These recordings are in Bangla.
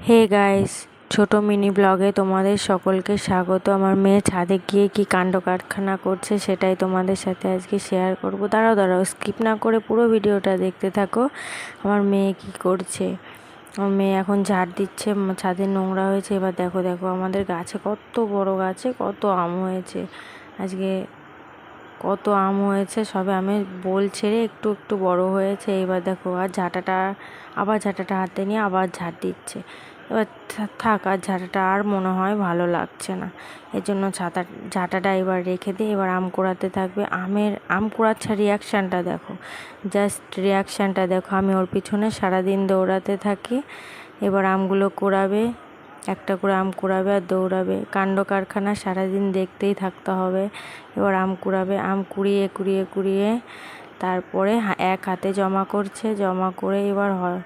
হে গাইস, ছোট মিনি ব্লগে তোমাদের সকলকে স্বাগত। আমার মেয়ে ছাদে গিয়ে কি কাণ্ড কারখানা করছে সেটাই তোমাদের সাথে আজকে শেয়ার করব। দাঁড়াও দাঁড়াও স্কিপ না করে পুরো ভিডিওটা দেখতে থাকো। আমার মেয়ে কি করছে? আমার মেয়ে এখন ঝাড় দিচ্ছে ছাদে নোংরা হয়েছে। এবার দেখো দেখো, আমাদের গাছে কত বড় গাছে, কত আম হয়েছে। আজকে কত আম হয়েছে, সবে আমি বলছে রে একটু একটু বড় হয়েছে। এবার দেখো, আর ঝাঁটাটা, আবার ঝাঁটাটা হাতে নিয়ে আবার ঝাঁট দিচ্ছে। এবার থাক, আর ঝাঁটাটা আর মনে হয় ভালো লাগছে না। এর জন্য ছাতা, ঝাঁটাটা এবার রেখে দিয়ে এবার আম কুড়াতে থাকবে। আমের, আম কুড়াচ্ছা রিয়াকশানটা দেখো। জাস্ট রিয়াকশানটা দেখো। আমি ওর পিছনে সারাদিন দৌড়াতে থাকি। এবার আমগুলো কুড়াবে। একটা করে আম কুড়াবে আর দৌড়াবে। কাণ্ড কারখানা সারাদিন দেখতেই থাকতে হবে। এবার আম কুড়াবে। আম কুড়িয়ে কুড়িয়ে কুড়িয়ে তারপরে এক হাতে জমা করছে, জমা করে এবার হয়,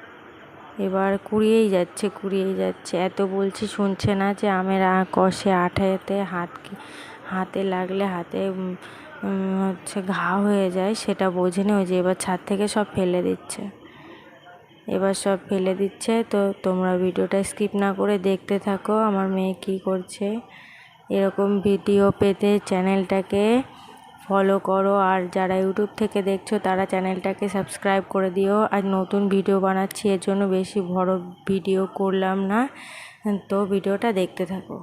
এবার কুড়িয়েই যাচ্ছে কুড়িয়েই যাচ্ছে। এত বলছি শুনছে না যে আমের কষে আঠাতে হাত হাতে লাগলে হাতে হচ্ছে ঘা হয়ে যায়, সেটা বোঝেনি। ওই যে এবার ছাদ থেকে সব ফেলে দিচ্ছে। এবার সব ফেলে দিচ্ছে, তো তোমরা ভিডিওটা স্কিপ না করে দেখতে থাকো আমার মেয়ে কী করছে। এরকম ভিডিও পেতে চ্যানেলটাকে ফলো করো, আর যারা ইউটিউব থেকে দেখছ তারা চ্যানেলটাকে সাবস্ক্রাইব করে দিও। আর নতুন ভিডিও বানাচ্ছি, এর জন্য বেশি বড় ভিডিও করলাম না, তো ভিডিওটা দেখতে থাকো।